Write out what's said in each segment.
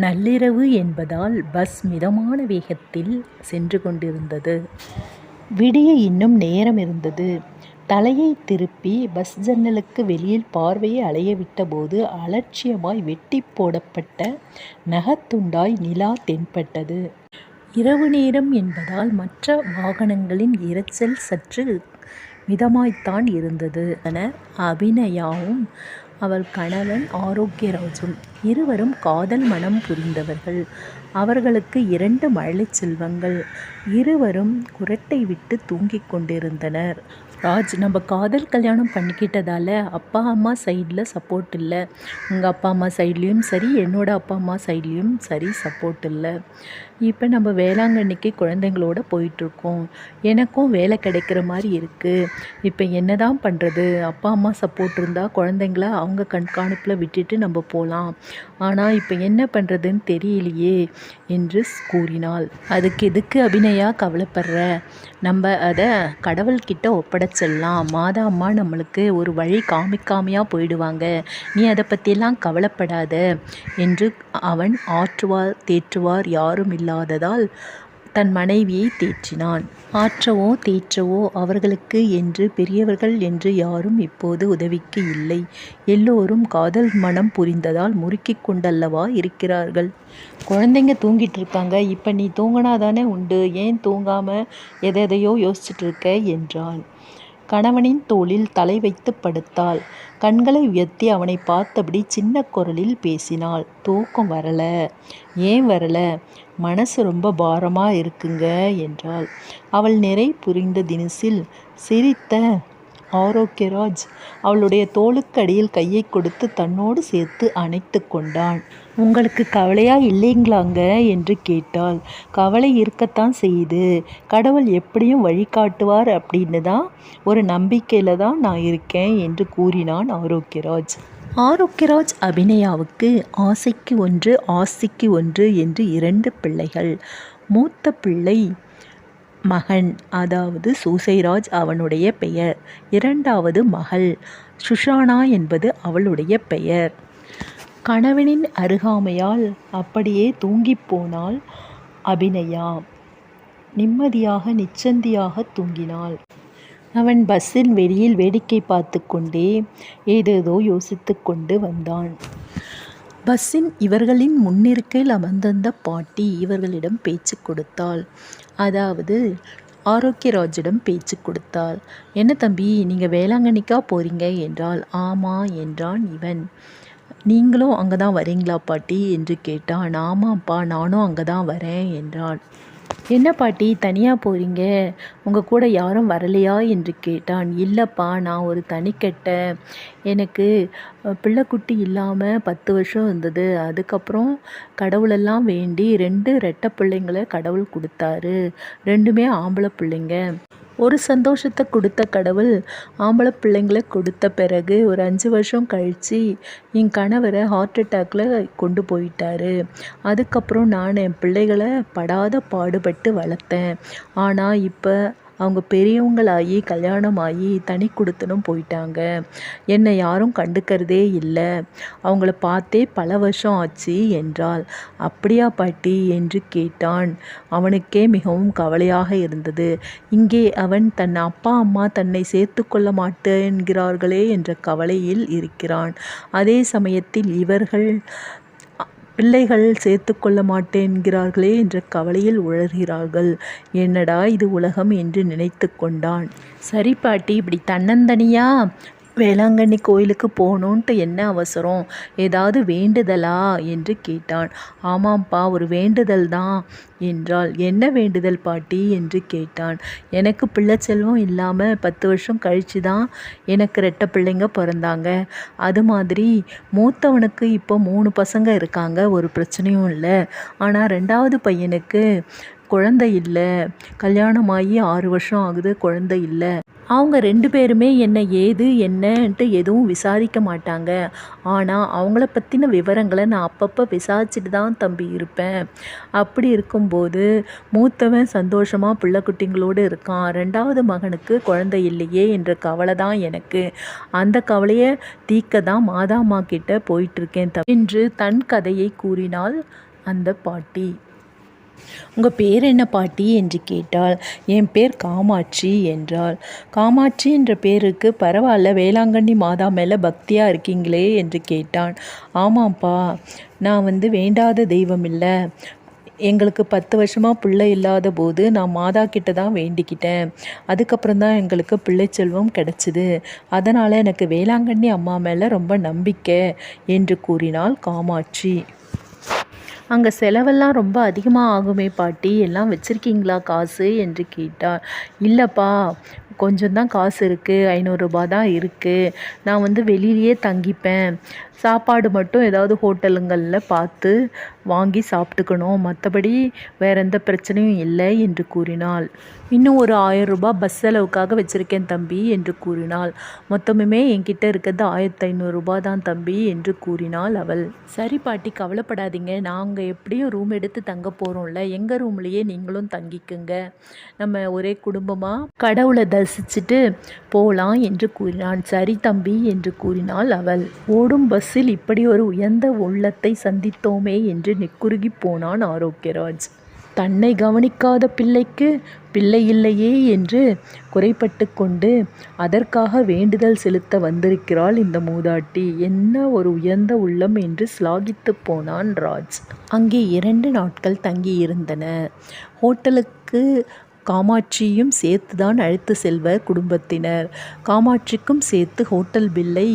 நள்ளிரவு என்பதால் பஸ் மிதமான வேகத்தில் சென்று கொண்டிருந்தது. விடிய இன்னும் நேரம் இருந்தது தலையை திருப்பி பஸ் ஜன்னலுக்கு வெளியில் பார்வையை அலையவிட்டபோது அலட்சியமாய் வெட்டி போடப்பட்ட நகத்துண்டாய் நிலா தென்பட்டது. இரவு நேரம் என்பதால் மற்ற வாகனங்களின் இரைச்சல் சற்று மிதமாய்த்தான் இருந்தது. என அபிநயாவும் அவள் கணவன் ஆரோக்கியராஜும். இருவரும் காதல் மனம் புரிந்தவர்கள். அவர்களுக்கு இரண்டு மழை செல்வங்கள். இருவரும் குரட்டை விட்டு தூங்கிக் கொண்டிருந்தனர். ராஜ் நம்ம காதல் கல்யாணம் பண்ணிக்கிட்டதால அப்பா அம்மா சைடில் சப்போர்ட் இல்லை உங்கள் அப்பா அம்மா சைட்லேயும் சரி என்னோட அப்பா அம்மா சைட்லேயும் சரி சப்போர்ட் இல்லை இப்போ நம்ம வேளாங்கண்ணிக்கு குழந்தைங்களோட போயிட்டுருக்கோம் எனக்கும் வேலை கிடைக்கிற மாதிரி இருக்குது இப்போ என்ன என்னதான் பண்ணுறது அப்பா அம்மா சப்போர்ட் இருந்தால் குழந்தைங்கள அவங்க கண்காணிப்பில் விட்டுட்டு நம்ம போகலாம் ஆனால் இப்போ என்ன பண்ணுறதுன்னு தெரியலையே என்று கூறினாள். அதுக்கு எதுக்கு அபிநயா கவலைப்படுற? நம்ம அதை கடவுள்கிட்ட ஒப்படைச்சிடலாம். மாதா அம்மா நம்மளுக்கு ஒரு வழி காமிக்காமையாக போயிடுவாங்க. நீ அதை பற்றியெல்லாம் கவலைப்படாத என்று அவன் ஆற்றுவார் தேற்றுவார் யாரும் இல்லை இல்லாததால் தன் மனைவியை தேற்றினான். ஆற்றவோ தேற்றவோ அவர்களுக்கு என்று பெரியவர்கள் என்று யாரும் இப்போது உதவிக்கு இல்லை. எல்லோரும் காதல் மனம் புரிந்ததால் முறுக்கிக் கொண்டல்லவா இருக்கிறார்கள். குழந்தைங்க தூங்கிட்டு இருக்காங்க இப்ப நீ தூங்கினாதானே உண்டு. ஏன் தூங்காம யோசிச்சுட்டு இருக்க என்றாள். கணவனின் தோளில் தலை வைத்து படுத்தாள். கண்களை உயர்த்தி அவனை பார்த்தபடி சின்ன குரலில் பேசினாள். தூக்கம் வரல. ஏன் வரல? மனசு ரொம்ப பாரமாக இருக்குங்க என்றாள். அவள் நிறை புரிந்த தினுசில் சிரித்த ஆரோக்கியராஜ் அவளுடைய தோளுக்கு அடியில் கையை கொடுத்து தன்னோடு சேர்த்து அணைத்து கொண்டான். உங்களுக்கு கவலையா இல்லைங்களாங்க? என்று கேட்டாள். கவலை இருக்கத்தான் செய்யுது. கடவுள் எப்படியும் வழிகாட்டுவார் அப்படின்னு தான் ஒரு நம்பிக்கையில தான் நான் இருக்கேன் என்று கூறினான் ஆரோக்கியராஜ். ஆரோக்கியராஜ் அபிநயாவுக்கு ஆசைக்கு ஒன்று ஆசைக்கு ஒன்று என்று இரண்டு பிள்ளைகள். மூத்த பிள்ளை மகன் அதாவது சூசைராஜ் அவனுடைய பெயர். இரண்டாவது மகள் சுஷானா என்பது அவளுடைய பெயர். கணவனின் அருகாமையால் அப்படியே தூங்கிப் போனாள் அபிநயா. நிம்மதியாக நிச்சந்தியாகத் தூங்கினாள். அவன் பஸ்ஸின் வெளியில் வேடிக்கை பார்த்து கொண்டே ஏதேதோ யோசித்து கொண்டு வந்தான். பஸ்ஸின் இவர்களின் முன்னிருக்கையில் அமர்ந்திருந்த பாட்டி இவர்களிடம் பேச்சு கொடுத்தாள். அதாவது ஆரோக்கியராஜிடம் பேச்சு கொடுத்தாள். என்ன தம்பி நீங்கள் வேளாங்கண்ணிக்கா போகிறீங்க என்றாள். ஆமா என்றான் இவன். நீங்களும் அங்கே தான் வரீங்களா பாட்டி? என்று கேட்டான். ஆமாப்பா நானும் அங்கே தான் வரேன் என்றான். என்ன பாட்டி தனியாக போகிறீங்க உங்கள் கூட யாரும் வரலையா? என்று கேட்டான். இல்லைப்பா நான் ஒரு தனிக்கட்ட. எனக்கு பிள்ளைக்குட்டி இல்லாமல் பத்து வருஷம் இருந்தது. அதுக்கப்புறம் கடவுளெல்லாம் வேண்டி ரெண்டு ரெட்டை பிள்ளைங்களை கடவுள் கொடுத்தாரு ரெண்டுமே ஆம்பளை பிள்ளைங்க. ஒரு சந்தோஷத்தை கொடுத்த கடவுள் ஆம்பளை பிள்ளைங்களை கொடுத்த பிறகு ஒரு அஞ்சு வருஷம் கழித்து என் கணவரை ஹார்ட் அட்டாக்ல கொண்டு போயிட்டாரு. அதுக்கப்புறம் நான் என் பிள்ளைகளை படாத பாடுபட்டு வளர்த்தேன். ஆனால் இப்போ அவங்க பெரியவங்களாகி கல்யாணமாகி தனி கொடுத்தனும் போயிட்டாங்க. என்னை யாரும் கண்டுக்கிறதே இல்லை அவங்கள பார்த்தே பல வருஷம் ஆச்சு என்றாள். அப்படியா பாட்டி? என்று கேட்டான். அவனுக்கே மிகவும் கவலையாக இருந்தது. இங்கே அவன் தன் அப்பா அம்மா தன்னை சேர்த்து கொள்ள மாட்டேன்கிறார்களே என்ற கவலையில் இருக்கிறான். அதே சமயத்தில் இவர்கள் பிள்ளைகள் சேர்த்துக் கொள்ள மாட்டேன்கிறார்களே என்ற கவலையில் உழர்கிறார்கள் என்னடா இது உலகம் என்று நினைத்து கொண்டான். சரி பாட்டி இப்படி தன்னந்தனியா வேளாங்கண்ணி கோயிலுக்கு போகணுன்ட்டு என்ன அவசரம்? ஏதாவது வேண்டுதலா? என்று கேட்டான். ஆமாம்ப்பா ஒரு வேண்டுதல்தான் என்றாள். என்ன வேண்டுதல் பாட்டி? என்று கேட்டான். எனக்கு பிள்ளை செல்வம் இல்லாமல் பத்து வருஷம் கழிச்சுதான் எனக்கு ரெட்ட பிள்ளைங்க பிறந்தாங்க அது மாதிரி மூத்தவனுக்கு இப்போ மூணு பசங்க இருக்காங்க. ஒரு பிரச்சனையும் இல்லை ஆனால் ரெண்டாவது பையனுக்கு குழந்தை இல்லை கல்யாணமாகி ஆறு வருஷம் ஆகுது குழந்தை இல்லை அவங்க ரெண்டு பேருமே என்ன ஏது என்னன்ட்டு எதுவும் விசாரிக்க மாட்டாங்க. ஆனால் அவங்கள பற்றின விவரங்களை நான் அப்பப்போ விசாரிச்சுட்டு தான் தம்பி இருப்பேன். அப்படி இருக்கும்போது மூத்தவன் சந்தோஷமாக பிள்ளைக்குட்டிங்களோடு இருக்கான். ரெண்டாவது மகனுக்கு குழந்தை இல்லையே என்ற கவலை தான் எனக்கு. அந்த கவலையை தீர்க்க தான் மாதாம்மா கிட்ட போயிட்டுருக்கேன் என்று தன் கதையை கூறினாள் அந்த பாட்டி. உங்கள் பேர் என்ன பாட்டி என்று கேட்டாள். என் பேர் காமாட்சி என்றாள். காமாட்சி என்ற பேருக்கு பரவாயில்ல வேளாங்கண்ணி மாதா மேலே பக்தியாக இருக்கீங்களே என்று கேட்டான். ஆமாம்ப்பா நான் வந்து வேண்டாத தெய்வம் இல்லை. எங்களுக்கு பத்து வருஷமாக பிள்ளை இல்லாத போது நான் மாதா கிட்ட தான் வேண்டிக்கிட்டேன். அதுக்கப்புறம் தான் எங்களுக்கு பிள்ளை செல்வம் கிடச்சிது. அதனால் எனக்கு வேளாங்கண்ணி அம்மா மேலே ரொம்ப நம்பிக்கை என்று கூறினாள் காமாட்சி. அங்கே செலவெல்லாம் ரொம்ப அதிகமாக ஆகுமே பாட்டி? எல்லாம் வச்சுருக்கீங்களா காசு? என்று கேட்டார். இல்லைப்பா கொஞ்சம் தான் காசு இருக்குது ஐநூறுரூபா தான் இருக்குது நான் வந்து வெளியிலேயே தங்கிப்பேன். சாப்பாடு மட்டும் ஏதாவது ஹோட்டலுங்களில் பார்த்து வாங்கி சாப்பிட்டுக்கணும். மற்றபடி வேற எந்த பிரச்சனையும் இல்லை என்று கூறினாள். இன்னும் ஒரு ஆயிரம் ரூபாய் பஸ் செலவுக்காக வச்சுருக்கேன் தம்பி என்று கூறினாள். மொத்தமுமே என்கிட்ட இருக்கிறது ஆயிரத்தி ஐநூறுரூபா தான் தம்பி என்று கூறினாள் அவள். சரி பாட்டி கவலைப்படாதீங்க. நாங்கள் எப்படியும் ரூம் எடுத்து தங்க போகிறோம்ல எங்கள் ரூம்லேயே நீங்களும் தங்கிக்குங்க. நம்ம ஒரே குடும்பமாக கடவுளை தரிசிச்சுட்டு போகலாம் என்று கூறினான் சரி தம்பி என்று கூறினாள் அவள். ஓடும் பஸ் பஸ்ஸில் இப்படி ஒரு உயர்ந்த உள்ளத்தை சந்தித்தோமே என்று நெக்குருகி போனான் ஆரோக்கியராஜ். தன்னை கவனிக்காத பிள்ளைக்கு பிள்ளை இல்லையே என்று குறைப்பட்டு கொண்டு அதற்காக வேண்டுதல் செலுத்த வந்திருக்கிறாள் இந்த மூதாட்டி. என்ன ஒரு உயர்ந்த உள்ளம் என்று சிலாகித்து போனான் ராஜ். அங்கே இரண்டு நாட்கள் தங்கியிருந்தன. ஹோட்டலுக்கு காமாட்சியும் சேர்த்து தான் அழைத்து செல்வர் குடும்பத்தினர். காமாட்சிக்கும் சேர்த்து ஹோட்டல் பில்லை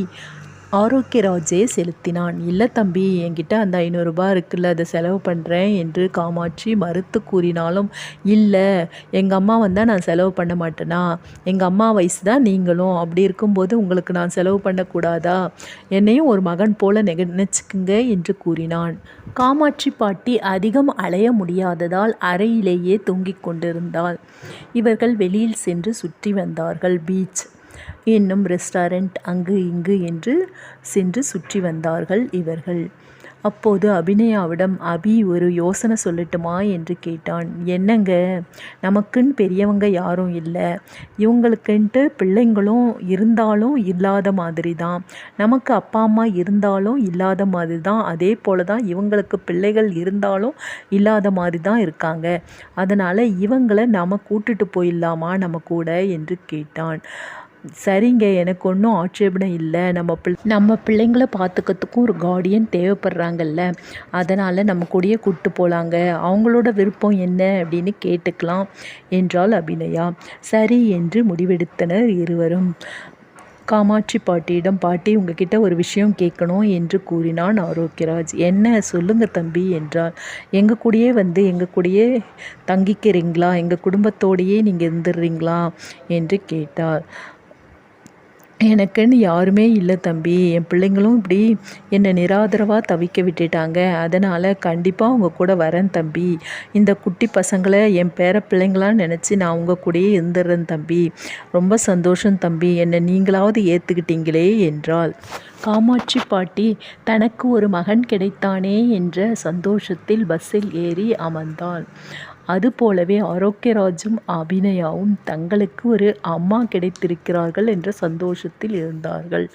ஆரோக்கியராஜே செலுத்தினான். இல்லை தம்பி என்கிட்ட அந்த ஐநூறுரூபா இருக்குல்ல அதை செலவு பண்ணுறேன் என்று காமாட்சி மறுத்து கூறினாலும் இல்லை எங்கள் அம்மா வந்தால் நான் செலவு பண்ண மாட்டேனா? எங்கள் அம்மா வயசு தான் நீங்களும். அப்படி இருக்கும்போது உங்களுக்கு நான் செலவு பண்ணக்கூடாதா? என்னையும் ஒரு மகன் போல நினைச்சுக்குங்க என்று கூறினான். காமாட்சி பாட்டி அதிகம் அலைய முடியாததால் அறையிலேயே தூங்கிக் கொண்டிருந்தாள். இவர்கள் வெளியில் சென்று சுற்றி வந்தார்கள். பீச் என்னும் ரெஸ்டாரண்ட் அங்கு இங்கு என்று சென்று சுற்றி வந்தார்கள் இவர்கள். அப்போது அபிநயாவிடம் அபி ஒரு யோசனை சொல்லட்டுமா? என்று கேட்டான். என்னங்க? நமக்குன்னு பெரியவங்க யாரும் இல்லை. இவங்களுக்குன்ட்டு பிள்ளைங்களும் இருந்தாலும் இல்லாத மாதிரி தான் நமக்கு அப்பா அம்மா இருந்தாலும் இல்லாத மாதிரி தான் அதே போல தான் இவங்களுக்கு பிள்ளைகள் இருந்தாலும் இல்லாத மாதிரி தான் இருக்காங்க. அதனால் இவங்களை நாம் கூட்டுட்டு போயிடலாமா நம்ம கூட? என்று கேட்டான். சரிங்க எனக்கு ஒன்றும் ஆட்சேபனை இல்லை. நம்ம பிள் நம்ம பிள்ளைங்களை பார்த்துக்கிறதுக்கும் ஒரு கார்டியன் தேவைப்படுறாங்கல்ல. அதனால் நம்ம கூடயே கூப்பிட்டு போகலாங்க அவங்களோட விருப்பம் என்ன அப்படின்னு கேட்டுக்கலாம் என்றால் அபிநயா. சரி என்று முடிவெடுத்தனர் இருவரும். காமாட்சி பாட்டியிடம் பாட்டி உங்ககிட்ட ஒரு விஷயம் கேட்கணும் என்று கூறினான் ஆரோக்கியராஜ். என்ன? சொல்லுங்க தம்பி என்றார் எங்கள் கூடயே வந்து எங்கள் கூடயே தங்கிக்கிறீங்களா? எங்கள் குடும்பத்தோடையே நீங்கள் இருந்துடுறீங்களா என்று கேட்டார். எனக்குன்னு யாருமே இல்லை தம்பி. என் பிள்ளைங்களும் இப்படி என்னை நிராதரவாக தவிக்க விட்டுட்டாங்க. அதனால் கண்டிப்பாக உங்கள் கூட வரேன் தம்பி. இந்த குட்டி பசங்களை என் பேர பிள்ளைங்களான்னு நினச்சி நான் உங்கள் கூடயே இருந்துடுறேன் தம்பி. ரொம்ப சந்தோஷம் தம்பி. என்னை நீங்களாவது ஏற்றுக்கிட்டீங்களே என்றாள். காமாட்சி பாட்டி தனக்கு ஒரு மகன் கிடைத்தானே என்ற சந்தோஷத்தில் பஸ்ஸில் ஏறி அமர்ந்தாள். அதுபோலவே ஆரோக்கியராஜும் அபிநயாவும் தங்களுக்கு ஒரு அம்மா கிடைத்திருக்கிறார்கள் என்ற சந்தோஷத்தில் இருந்தார்கள்.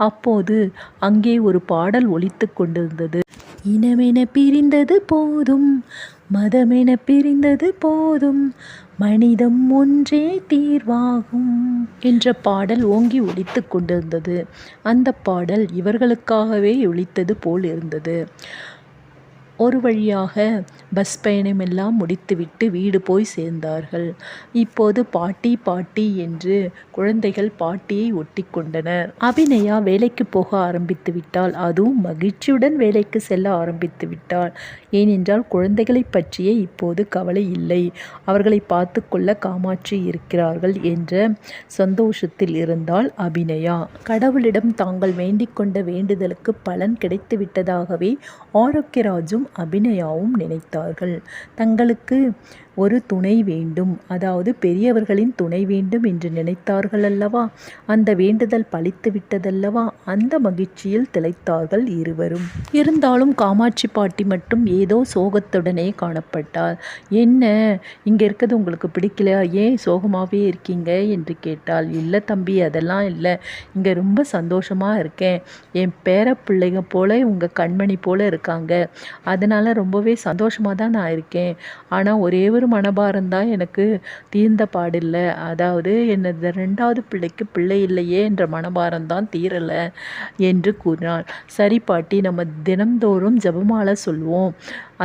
அப்போது அங்கே ஒரு பாடல் ஒலித்து கொண்டிருந்தது. இனமென பிரிந்தது போதும் மதமென பிரிந்தது போதும் மனிதம் ஒன்றே தீர்வாகும் என்ற பாடல் ஓங்கி ஒலித்து கொண்டிருந்தது. அந்த பாடல் இவர்களுக்காகவே ஒலித்தது போல் இருந்தது. ஒரு வழியாக பஸ் பயணமெல்லாம் முடித்துவிட்டு வீடு போய் சேர்ந்தார்கள். இப்போது பாட்டி பாட்டி என்று குழந்தைகள் பாட்டியை ஒட்டி கொண்டனர். அபிநயா வேலைக்கு போக ஆரம்பித்து விட்டாள். அதுவும் மகிழ்ச்சியுடன் வேலைக்கு செல்ல ஆரம்பித்து விட்டாள். ஏனென்றால் குழந்தைகளை பற்றியே இப்போது கவலை இல்லை. அவர்களை பார்த்து கொள்ள காமாட்சி இருக்கிறார்கள் என்ற சந்தோஷத்தில் இருந்தால் அபிநயா. கடவுளிடம் தாங்கள் வேண்டிக் கொண்ட வேண்டுதலுக்கு பலன் கிடைத்து விட்டதாகவே ஆரோக்கியராஜும் அபிநயாவும் நினைத்தார்கள். தங்களுக்கு ஒரு துணை வேண்டும். அதாவது பெரியவர்களின் துணை வேண்டும் என்று நினைத்தார்கள் அல்லவா அந்த வேண்டுதல் பழித்து விட்டதல்லவா? அந்த மகிழ்ச்சியில் திளைத்தார்கள் இருவரும். இருந்தாலும் காமாட்சி பாட்டி மட்டும் ஏதோ சோகத்துடனே காணப்பட்டார். என்ன? இங்கே இருக்கிறது உங்களுக்கு பிடிக்கலையா? ஏன் சோகமாகவே இருக்கீங்க? என்று கேட்டாள். இல்லை தம்பி அதெல்லாம் இல்லை. இங்கே ரொம்ப சந்தோஷமாக இருக்கேன். என் பேர பிள்ளைங்க போல உங்கள் கண்மணி போல இருக்காங்க. அதனால் ரொம்பவே சந்தோஷமாக தான் நான் இருக்கேன். ஆனால் ஒரே ஒரு ஒரு மனபாரம்தான் எனக்கு தீர்ந்த பாடில்லை. அதாவது எனது ரெண்டாவது பிள்ளைக்கு பிள்ளை இல்லையே என்ற மனபாரம் தான் தீரலை என்று கூறினாள். சரி பாட்டி நம்ம தினம்தோறும் ஜபமாலை சொல்லுவோம்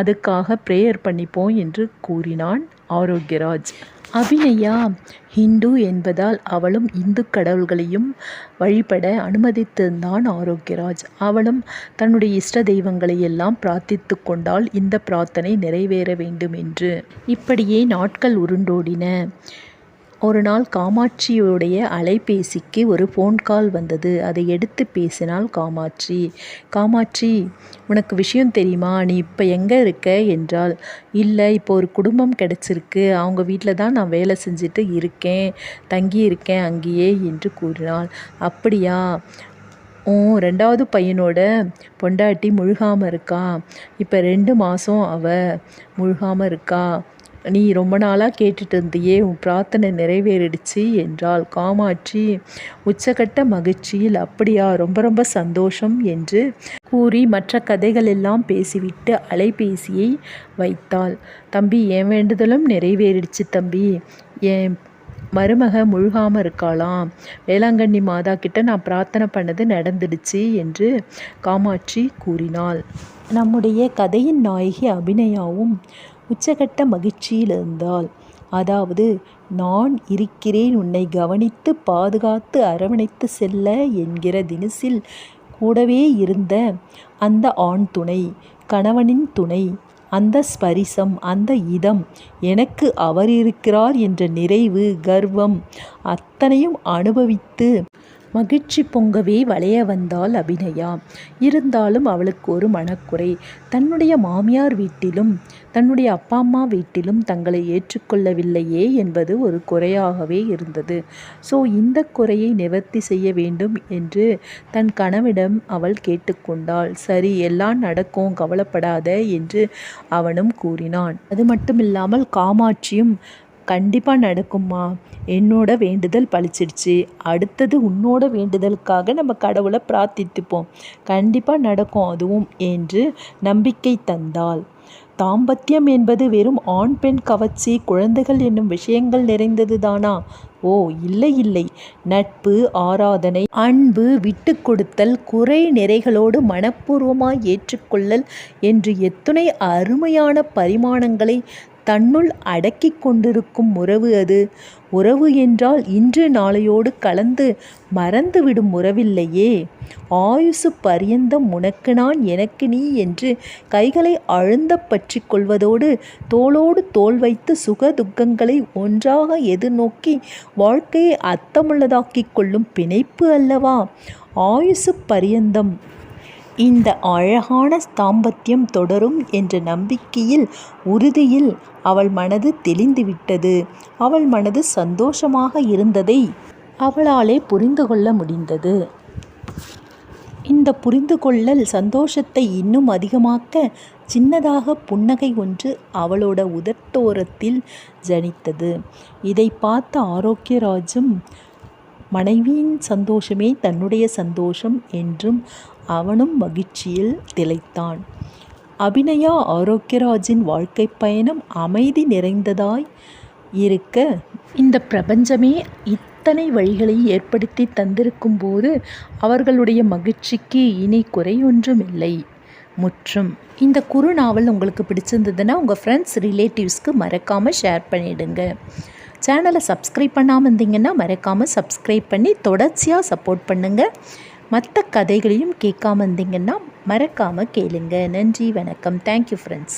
அதுக்காக ப்ரேயர் பண்ணிப்போம் என்று கூறினான் ஆரோக்கியராஜ். அபிநயா ஹிந்து என்பதால் அவளும் இந்து கடவுள்களையும் வழிபட அனுமதித்திருந்தான் ஆரோக்கியராஜ். அவளும் தன்னுடைய இஷ்ட தெய்வங்களை எல்லாம் பிரார்த்தித்து கொண்டால் இந்த பிரார்த்தனை நிறைவேற வேண்டும் என்று. இப்படியே நாட்கள் உருண்டோடின. ஒரு நாள் காமாட்சியுடைய அலைபேசிக்கு ஒரு ஃபோன் கால் வந்தது. அதை எடுத்து பேசினாள் காமாட்சி. காமாட்சி உனக்கு விஷயம் தெரியுமா? நீ இப்போ எங்கே இருக்க? என்றால் இல்லை இப்போ ஒரு குடும்பம் கிடச்சிருக்கு. அவங்க வீட்டில் தான் நான் வேலை செஞ்சுட்டு இருக்கேன். தங்கி இருக்கேன் அங்கேயே என்று கூறினாள். அப்படியா? ஓ ரெண்டாவது பையனோட பொண்டாட்டி முழுகாமல் இருக்கா? இப்போ ரெண்டு மாதம் அவ முழுகாமல் இருக்கா. நீ ரொம்ப நாளாக கேட்டுட்டு இருந்தியே உன் பிரார்த்தனை நிறைவேறிடுச்சு என்றாள் காமாட்சி. உச்சகட்ட மகிழ்ச்சியில் அப்படியா ரொம்ப ரொம்ப சந்தோஷம் என்று கூறி மற்ற கதைகளெல்லாம் பேசிவிட்டு அலைபேசியை வைத்தாள். தம்பி என் வேண்டுதலும் நிறைவேறிடுச்சு தம்பி. என் மருமக முழுகாமல் இருக்காளாம் வேளாங்கண்ணி மாதா கிட்ட நான் பிரார்த்தனை பண்ணது நடந்துடுச்சு என்று காமாட்சி கூறினாள். நம்முடைய கதையின் நாயகி அபிநயாவும் உச்சகட்ட மகிழ்ச்சியில் இருந்தாள் அதாவது நான் இருக்கிறேன் உன்னை கவனித்து பாதுகாத்து அரவணைத்து செல்ல என்கிற தினசில் கூடவே இருந்த அந்த ஆண் துணை கணவனின் துணை அந்த ஸ்பரிசம் அந்த இதம் எனக்கு அவர் இருக்கிறார் என்ற நிறைவு கர்வம் அத்தனையும் அனுபவித்து மகிழ்ச்சி பொங்கவே வளைய வந்தாள் அபிநயா. இருந்தாலும் அவளுக்கு ஒரு மனக்குறை. தன்னுடைய மாமியார் வீட்டிலும் தன்னுடைய அப்பா அம்மா வீட்டிலும் தங்களை ஏற்றுக்கொள்ளவில்லையே என்பது ஒரு குறையாகவே இருந்தது. ஸோ இந்த குறையை நிவர்த்தி செய்ய வேண்டும் என்று தன் கணவிடம் அவள் கேட்டுக்கொண்டாள். சரி எல்லாம் நடக்கும் கவலைப்படாத என்று அவனும் கூறினான். அது மட்டுமில்லாமல் காமாட்சியும் கண்டிப்பாக நடக்கும்மா. என்னோட வேண்டுதல் பழிச்சிடுச்சு. அடுத்தது உன்னோட வேண்டுதலுக்காக நம்ம கடவுளை பிரார்த்தித்துப்போம். கண்டிப்பாக நடக்கும் அதுவும் என்று நம்பிக்கை தந்தாள். தாம்பத்தியம் என்பது வெறும் ஆண் பெண் கவர்ச்சி குழந்தைகள் என்னும் விஷயங்கள் நிறைந்தது தானா ஓ இல்லை இல்லை. நட்பு ஆராதனை அன்பு விட்டு கொடுத்தல் குறை நிறைகளோடு மனப்பூர்வமாய் ஏற்றுக்கொள்ளல் என்று எத்துணை அருமையான பரிமாணங்களை தன்னுள் அடக்கிக் கொண்டிருக்கும் உறவு அது. உறவு என்றால் இன்று நாளையோடு கலந்து மறந்துவிடும் உறவில்லையே. ஆயுசு பரியந்தம் உனக்கு நான் எனக்கு நீ என்று கைகளை அழுந்த பற்றி கொள்வதோடு தோளோடு தோல் வைத்து சுக துக்கங்களை ஒன்றாக எதிர்நோக்கி வாழ்க்கையை அர்த்தமுள்ளதாக்கிக் கொள்ளும் பிணைப்பு அல்லவா? ஆயுசு பரியந்தம் இந்த அழகான தாம்பத்தியம் தொடரும் என்ற நம்பிக்கையில் உறுதியில் அவள் மனது தெளிந்துவிட்டது. அவள் மனது சந்தோஷமாக இருந்ததை அவளாலே புரிந்து கொள்ள முடிந்தது. இந்த புரிந்து கொள்ளல் சந்தோஷத்தை இன்னும் அதிகமாக்க சின்னதாக புன்னகை ஒன்று அவளோட உதட்டோரத்தில் ஜனித்தது. இதை பார்த்த ஆரோக்கியராஜும் மனைவியின் சந்தோஷமே தன்னுடைய சந்தோஷம் என்றும் அவனும் மகிழ்ச்சியில் திளைத்தான். அபிநயா ஆரோக்கியராஜின் வாழ்க்கை பயணம் அமைதி நிறைந்ததாய் இருக்க இந்த பிரபஞ்சமே இத்தனை வழிகளை ஏற்படுத்தி தந்திருக்கும் போது அவர்களுடைய மகிழ்ச்சிக்கு இனி குறையொன்றுமில்லை முற்றும். இந்த குறு நாவல் உங்களுக்கு பிடிச்சிருந்ததுன்னா உங்கள் ஃப்ரெண்ட்ஸ் ரிலேட்டிவ்ஸ்க்கு மறக்காமல் ஷேர் பண்ணிவிடுங்க சேனலை சப்ஸ்கிரைப் பண்ணாமல் இருந்தீங்கன்னா மறக்காமல் சப்ஸ்கிரைப் பண்ணி தொடர்ச்சியாக சப்போர்ட் பண்ணுங்கள் மற்ற கதைகளையும் கேட்காம இருந்தீங்கன்னா மறக்காமல் கேளுங்க. நன்றி வணக்கம். Thank you friends